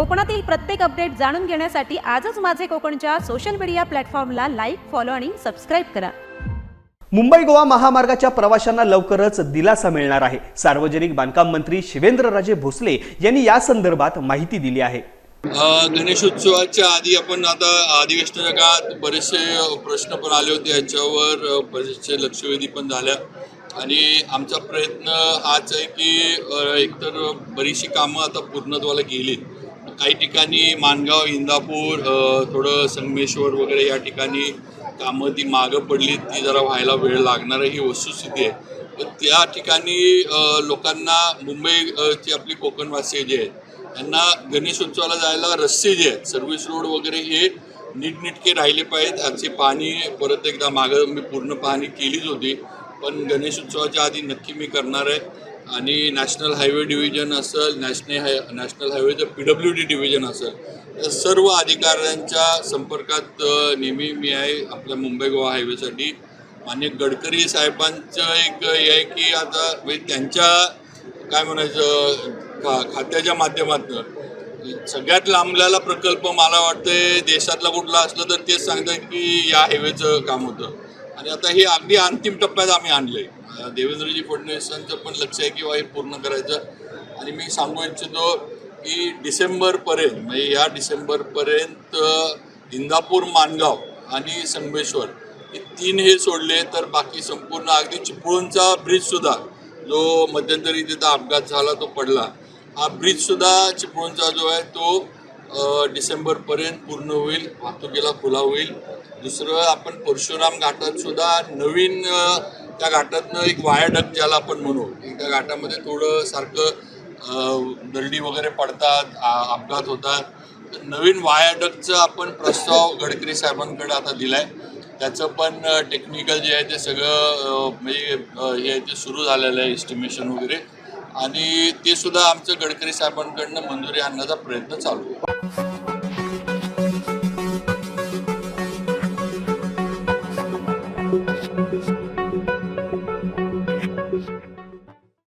कोकणातील प्रत्येक अपडेट जाणून घेण्यासाठी आजच माझे कोकणच्या सोशल मीडिया प्लॅटफॉर्मला लाईक फॉलो आणि सबस्क्राईब करा. मुंबई गोवा महामार्गाच्या प्रवाशांना लवकरच दिलासा मिळणार आहे. सार्वजनिक बांधकाम मंत्री शिवेंद्रराजे भोसले यांनी या संदर्भात माहिती दिली आहे. गणेशोत्सवाच्या आधी आपण आता अधिवेशनाच्या काळात बरेचसे प्रश्न पण आले होते. याच्यावर बरेचसे लक्षवेधी पण झाल्या. आणि आमचा प्रयत्न हाच आहे की एकतर बरीचशी कामं आता पूर्णत्वाला गेलीत काही ठिकाणी माणगाव इंदापूर थोडं संगमेश्वर वगैरे या ठिकाणी कामं ती मागं पडली ती जरा व्हायला वेळ लागणार ही वस्तुस्थिती आहे. पण त्या ठिकाणी लोकांना मुंबईची आपली कोकणवासी जे आहेत त्यांना गणेशोत्सवाला जायला रस्ते जे आहेत सर्व्हिस रोड वगैरे हे नीटनेटके राहिले पाहिजेत. याची पाहणी परत एकदा मागं मी पूर्ण पाहणी केलीच होती. पण गणेशोत्सवाच्या आधी नक्की मी करणार आहे. आणि नॅशनल हायवे डिव्हिजन असेल नॅशनल हाय नॅशनल हायवेचं पी डब्ल्यू डी डिव्हिजन असेल या सर्व अधिकाऱ्यांच्या संपर्कात नेहमी मी आहे आपल्या मुंबई गोवा हायवेसाठी. मान्य गडकरी साहेबांचं एक हे आहे की आता म्हणजे त्यांच्या काय म्हणायचं खा खात्याच्या माध्यमातून सगळ्यात लांबलेला प्रकल्प मला वाटतं देशातला कुठला असलं तर तेच सांगतात की या हायवेचं काम होतं. आणि आता हे अगदी अंतिम टप्प्यात आम्ही आणले देवेंद्रजी फडणवीसांचं पण लक्ष आहे किंवा हे पूर्ण करायचं. आणि मी सांगू इच्छितो की डिसेंबरपर्यंत म्हणजे या डिसेंबरपर्यंत इंदापूर मानगाव आणि संगमेश्वर हे तीन हे सोडले तर बाकी संपूर्ण अगदी चिपळूणचा ब्रिजसुद्धा जो मध्यंतरी तिथं अपघात झाला तो पडला. हा ब्रिजसुद्धा चिपळूणचा जो आहे तो डिसेंबरपर्यंत पूर्ण होईल वाहतुकीला खुला होईल. दुसरं आपण परशुराम घाटात सुद्धा नवीन त्या घाटातनं एक वायाडक ज्याला आपण म्हणू त्या घाटामध्ये थोडं सारखं दरडी वगैरे पडतात अपघात होतात. तर नवीन वायाडकचं आपण प्रस्ताव गडकरी साहेबांकडे आता दिला आहे त्याचं पण टेक्निकल जे आहे ते सगळं म्हणजे हे आहे ते सुरू झालेलं आहे एस्टिमेशन वगैरे. आणि ते सुद्धा आमचं गडकरी साहेबांकडनं मंजुरी आणण्याचा प्रयत्न चालू आहे.